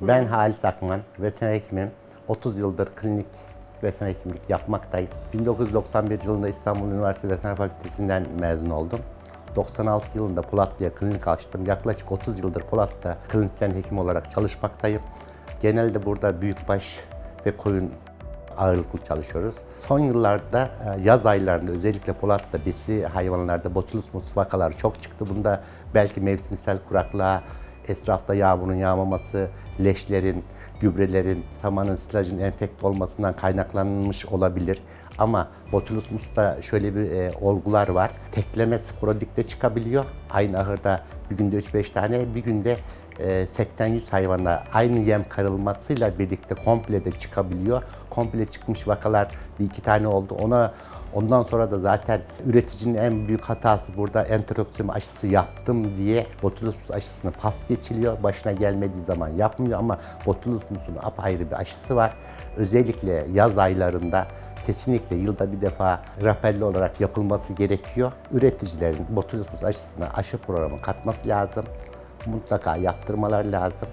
Ben Halis Akman, veteriner hekimim. 30 yıldır klinik veteriner hekimlik yapmaktayım. 1991 yılında İstanbul Üniversitesi Veteriner Fakültesinden mezun oldum. 96 yılında Polatlı'ya klinik açtım. Yaklaşık 30 yıldır Polatlı'da klinisyen hekim olarak çalışmaktayım. Genelde burada büyükbaş ve koyun ağırlıklı çalışıyoruz. Son yıllarda e, yaz aylarında özellikle Polat'ta besi hayvanlarda botulismus vakaları çok çıktı. Bunda belki mevsimsel kuraklığa, etrafta yağmurun yağmaması, leşlerin, gübrelerin, samanın, silajın enfekte olmasından kaynaklanmış olabilir. Ama botulismusta şöyle bir e, olgular var. Tekleme sporadikte çıkabiliyor. Aynı ahırda bir günde 3-5 tane, bir günde 80-100 hayvana aynı yem karılmasıyla birlikte komple de çıkabiliyor. Komple çıkmış vakalar bir iki tane oldu. Ona ondan sonra da zaten üreticinin en büyük hatası burada enteroksim aşısı yaptım diye botulismus aşısını pas geçiliyor. Başına gelmediği zaman yapmıyor ama botulismusun apayrı bir aşısı var. Özellikle yaz aylarında kesinlikle yılda bir defa rapelli olarak yapılması gerekiyor. Üreticilerin botulismus aşısına aşı programı katması lazım mutlaka yaptırmalar lazım.